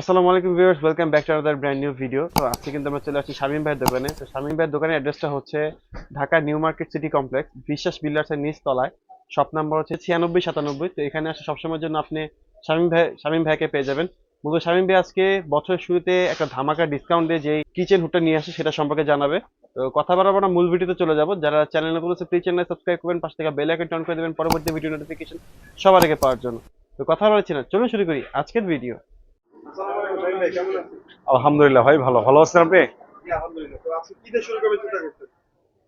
আসসালামু আলাইকুম viewers, welcome back to another brand new video. তো আজকে কিন্তু আমরা চলে আসছি শামীম ভাইয়ের দোকানে। তো শামীম ভাইয়ের দোকানের অ্যাড্রেসটা হচ্ছে Dhaka new market city complex, Biswas বিল্ডার্সের নিচ তলায় শপ নাম্বার হচ্ছে ছিয়ানব্বই, সাতানব্বই। তো এখানে আসে সবসময়ের জন্য আপনি শামীম ভাই শামীম ভাইকে পেয়ে যাবেন। মূলত শামীম ভাই আজকে বছরের শুরুতে একটা ধামাকা ডিসকাউন্ট দিয়ে যে কিচেন হুডটা নিয়ে আসে সেটা সম্পর্কে জানাবে। তো কথা বাড়াবো না, মূল ভিডিওতে চলে যাব। যারা চ্যানেলগুলো প্লিজ চ্যানেল সাবস্ক্রাইব করবেন, পাশ থেকে বেল আইকন অন করে দেবেন, পরবর্তী ভিডিও নোটিফিকেশন সবার আগে পাওয়ার জন্য। তো কথা বলছি না, চলুন শুরু করি আজকের ভিডিও আলহামদুলিল্লাহ ভাই ভালো। ভালো আছেন আপনি?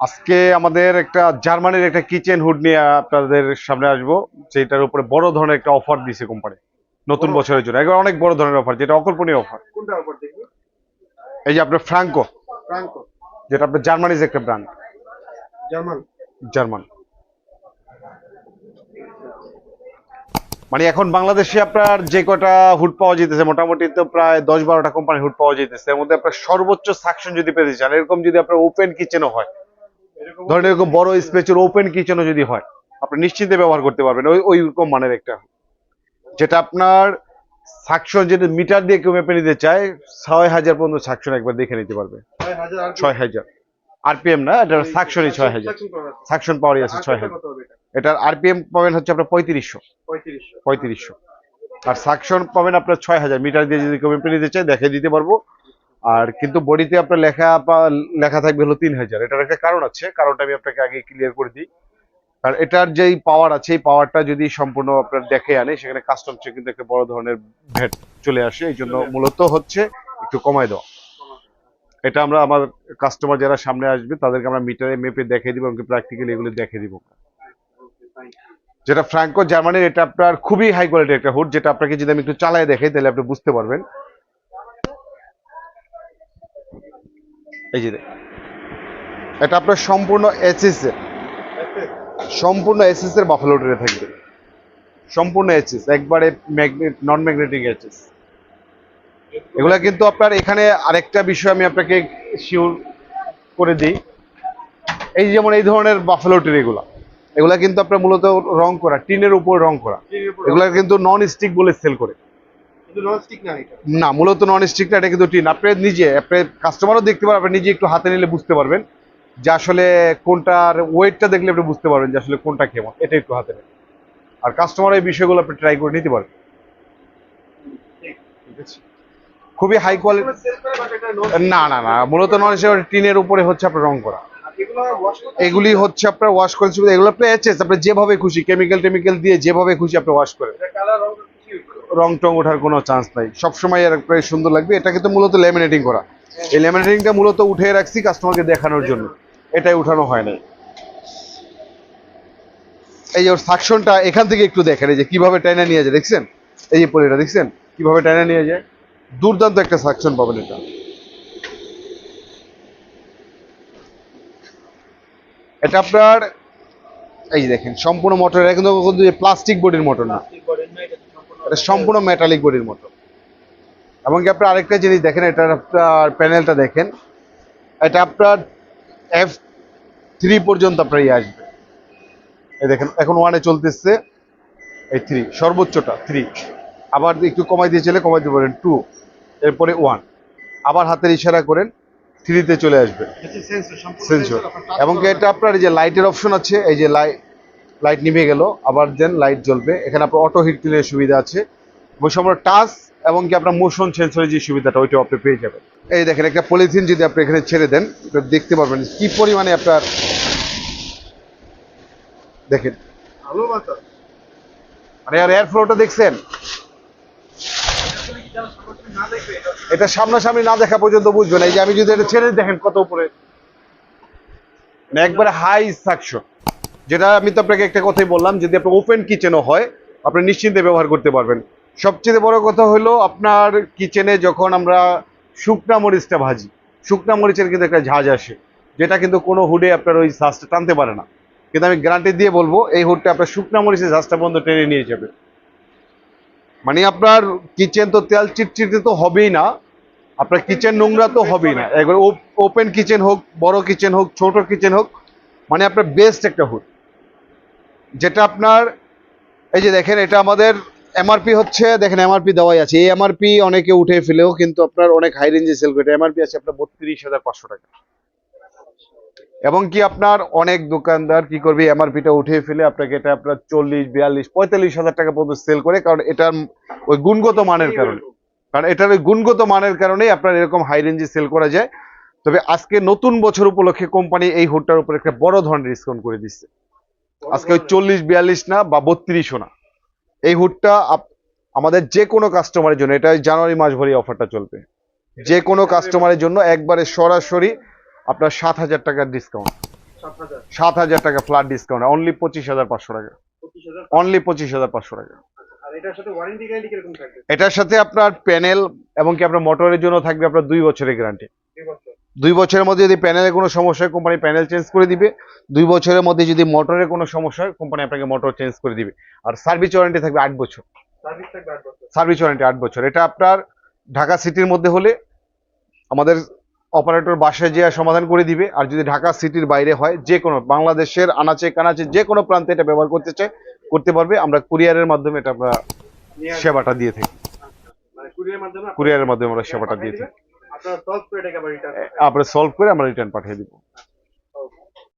আজকে আমাদের একটা জার্মানির একটা কিচেন হুড নিয়ে আপনাদের সামনে আসব যেটার উপরে বড় ধরনের একটা অফার দিছে কোম্পানি নতুন বছরের জন্য। একবার অনেক বড় ধরনের অফার যেটা অকল্পনীয় অফার। কোনটা অফার দেখি? এই যে আপনার ফ্রাঙ্কো ফ্রাঙ্কো যেটা আপনার জার্মানির একটা ব্র্যান্ড। জার্মান। জার্মান। মানে এখন বাংলাদেশে আপনার যে কটা হুড পাওয়া যেতেছে মোটামুটি তো প্রায় দশ বারোটা কোম্পানির হুড পাওয়া যেতেছে এর মধ্যে আপনার সর্বোচ্চ সাকশন যদি পেতে চান এরকম যদি আপনার ওপেন কিচেনও হয় ধরেন এরকম বড় স্পেসের ওপেন কিচেনও যদি হয় আপনি নিশ্চিন্তে ব্যবহার করতে পারবেন। ওই ওই রকম মানের একটা যেটা আপনার সাকশন যদি মিটার দিয়ে কেউ মেপে নিতে চায় ছয় হাজার পর্যন্ত সাকশন একবার দেখে নিতে পারবে। ছয় হাজার আরপিএম না এটা সাকশনই ছয় হাজার। সাকশন পাওয়ারই আছে। ছয় হাজার। এটার আরপিএম পাবেন হচ্ছে আপনার পঁয়ত্রিশশো। পঁয়ত্রিশশো। আর সাকশন পাবেন আপনার ছয় হাজার মিটার দিয়ে যদি কেউ মেপে নিতে চায় দেখে দিতে পারব। আর কিন্তু বডিতে আপনার লেখা পা- লেখা থাকবে হলো তিন হাজার এটার একটা কারণ আছে কারণটা আমি আপনাকে আগে ক্লিয়ার করে দিই। আর এটার যেই পাওয়ার আছে এই পাওয়ারটা যদি সম্পূর্ণ আপনার দেখে আনে সেখানে কাস্টম চেক কিন্তু একটা বড় ধরনের ভ্যাট চলে আসে। এই জন্য মূলত হচ্ছে একটু কমায় দেওয়া। এটা আমরা আমার কাস্টমার যারা সামনে আসবে তাদেরকে আমরা মিটারে মেপে দেখে দিব এবং প্র্যাকটিক্যালি এগুলো দেখে দিব। যেটা ফ্রাঙ্কো জার্মানির এটা আপনার খুবই হাই কোয়ালিটির একটা হুড, যেটা আপনাকে যদি আমি একটু চালায় দেখাই তাহলে আপনি বুঝতে পারবেন। এই যে এটা আপনার সম্পূর্ণ এসএস এর। সম্পূর্ণ এসএস এর বাফালো ট্রে থাকবে। সম্পূর্ণ এসএস একবারে ম্যাগনেট নন ম্যাগনেটিক এইচএস এগুলা কিন্তু আপনার এখানে আরেকটা বিষয় আমি আপনাকে শিওর করে দিই। এই যেমন এই ধরনের বাফালো ট্রে এগুলা কিন্তু আপনার মূলত রং করা টিনের উপর রং করা। এগুলা কিন্তু নন স্টিক বলে সেল করে। না মূলত নন স্টিক না এটা কিন্তু টিন। আপনি নিজে আপনি কাস্টমারও দেখতে পারবেন আপনি নিজে একটু হাতে নিলে বুঝতে পারবেন যে আসলে কোনটার ওয়েটটা দেখলে আপনি বুঝতে পারবেন যে আসলে কোনটা কেমন এটা একটু হাতে নেন। আর কাস্টমার এই বিষয়গুলো আপনি ট্রাই করে নিতে পারবেন। খুবই হাই কোয়ালিটি না না না মূলত নন স্টিক টিনের উপরে হচ্ছে আপনার রং করা। এগুলি হচ্ছে আপনার ওয়াশ করেন এগুলো আপনার এইচএস আপনি যেভাবে খুশি কেমিক্যাল টেমিক্যাল দিয়ে যেভাবে খুশি আপনি ওয়াশ করেন। রং টং ওঠার কোনো চান্স নাই। সবসময় এর প্রায় সুন্দর লাগবে। এটা কিন্তু মূলত ল্যামিনেটিং করা। এই ল্যামিনেটিংটা মূলত উঠে রাখছি কাস্টমারকে দেখানোর জন্য। এটাই উঠানো হয় নাই। এই যে ওর সাকশনটা এখান থেকে একটু দেখেন, এই যে কীভাবে টাইনা নিয়ে যায়, দেখছেন? এই যে পলিটা, দেখছেন? কীভাবে টাইনা নিয়ে যায়? দুর্দান্ত একটা সাকশন পাবেন এটা। এটা আপনার এই দেখেন সম্পূর্ণ মোটর এটা কিন্তু প্লাস্টিক বডির মোটর না। এটা সম্পূর্ণ মেটালিক বডির মতো এমনকি আপনার আরেকটা জিনিস দেখেন এটার আপনার প্যানেলটা দেখেন এটা আপনার এফ থ্রি পর্যন্ত আপনার ইয়ে আসবে। এই দেখেন এখন ওয়ানে চলতেছে এই থ্রি সর্বোচ্চটা থ্রি আবার একটু কমাই দিয়ে চলে কমাই দিতে পারেন টু এরপরে ওয়ান আবার হাতের ইশারা করেন থ্রিতে চলে আসবে। সেন্সর এবং এটা আপনার এই যে লাইটের অপশন আছে এই যে লাইট লাইট নিভে গেল আবার দেন লাইট জ্বলবে। এখানে আপনার অটো হিট ক্লিনের সুবিধা আছে। এবং সম্পূর্ণ টাচ এবং কি আপনার মোশন সেন্সরের যে সুবিধাটা ওইটাও আপনি পেয়ে যাবেন। এই দেখেন একটা পলিথিন যদি আপনি এখানে ছেড়ে দেন দেখতে পারবেন কি পরিমাণে আপনার দেখেন। মানে আর এয়ার ফ্লোটা দেখছেন? এটা সামনাসামনি না দেখা পর্যন্ত বুঝবেন এই যে আমি যদি এটা ছেড়ে দেখেন কত উপরে। একবারে হাই সাকশন যেটা আমি তো আপনাকে একটা কথাই বললাম, যদি আপনার ওপেন কিচেনও হয়, আপনি নিশ্চিন্তে ব্যবহার করতে পারবেন। সবচেয়ে বড় কথা হলো আপনার কিচেনে যখন আমরা শুকনা মরিচটা ভাজি, শুকনা মরিচের কিন্তু একটা ঝাঁজ আসে, যেটা কিন্তু কোনো হুডে আপনার ওই ঝাঁজটা টানতে পারে না। কিন্তু আমি গ্যারান্টি দিয়ে বলব, এই হুডটা আপনার শুকনা মরিচের ঝাঁজটা বন্ধ টেনে নিয়ে যাবে। মানে আপনার কিচেন তো তেল চিটচিটে তো হবেই না। আপনার কিচেন নোংরা তো হবেই না। একবার ওপেন কিচেন হোক, বড় কিচেন হোক, ছোট কিচেন হোক মানে আপনার বেস্ট একটা হুড যেটা আপনার, এই যে দেখেন, এটা আমাদের এমআরপি হচ্ছে, দেখেন এমআরপি দেওয়াই আছে। এই এমআরপি অনেকে উঠে ফেলেও কিন্তু আপনার অনেক হাই রেঞ্জে সেল করে। এমআরপি আছে আপনার বত্রিশ হাজার পাঁচশো টাকা। এবং কি আপনার অনেক দোকানদার কি করবে, এমআরপিটা উঠে ফেলে আপনাকে এটা আপনার চল্লিশ, বিয়াল্লিশ, পঁয়তাল্লিশ হাজার টাকা পর্যন্ত সেল করে, কারণ এটার ওই গুণগত মানের কারণে। কারণ এটার ওই গুণগত মানের কারণেই আপনার এরকম হাই রেঞ্জে সেল করা যায়। তবে আজকে নতুন বছর উপলক্ষে কোম্পানি এই হুডটার উপর একটা বড় ধরনের ডিসকাউন্ট করে দিচ্ছে। আজকে ওই চল্লিশ, বিয়াল্লিশ না বা বত্রিশও না। এই হুডটা আমাদের যে কোনো কাস্টমারের জন্য এটা জানুয়ারি মাস ভরি অফারটা চলবে। যে কোনো কাস্টমারের জন্য একবারে সরাসরি আপনার সাত হাজার টাকার ডিসকাউন্ট সাত হাজার। টাকা ফ্ল্যাট ডিসকাউন্ট অনলি পঁচিশ হাজার পাঁচশো টাকা। অনলি পঁচিশ। হাজার পাঁচশো টাকা। এটার সাথে আপনার প্যানেল এবং কি আপনার মোটরের জন্য থাকবে আপনার দুই বছরের গ্যারান্টি দুই বছরের মধ্যে যদি প্যানেলের কোনো সমস্যা হয় কোম্পানি প্যানেল চেঞ্জ করে দিবে। দুই বছরের মধ্যে যদি মোটরের কোনো সমস্যা হয় কোম্পানি আপনাকে মোটর চেঞ্জ করে দিবে। আর সার্ভিস ওয়ারেন্টি থাকবে আট বছর। সার্ভিস ওয়ারেন্টি আট বছর। এটা আপনার ঢাকা সিটির মধ্যে হলে আমাদের অপারেটর বাসায় যেয়ে সমাধান করে দিবে। আর যদি ঢাকা সিটির বাইরে হয় যে কোনো বাংলাদেশের আনাচে কানাচে যে কোনো প্রান্তে এটা ব্যবহার করতে চাই করতে পারবে। আমরা কুরিয়ারের মাধ্যমে এটা আমরা সেবাটা দিয়ে থাকি। মাধ্যমে কুরিয়ারের মাধ্যমে আমরা সেবাটা দিয়ে থাকি। আপনারা সলভ করে আমরা রিটার্ন পাঠিয়ে দিব।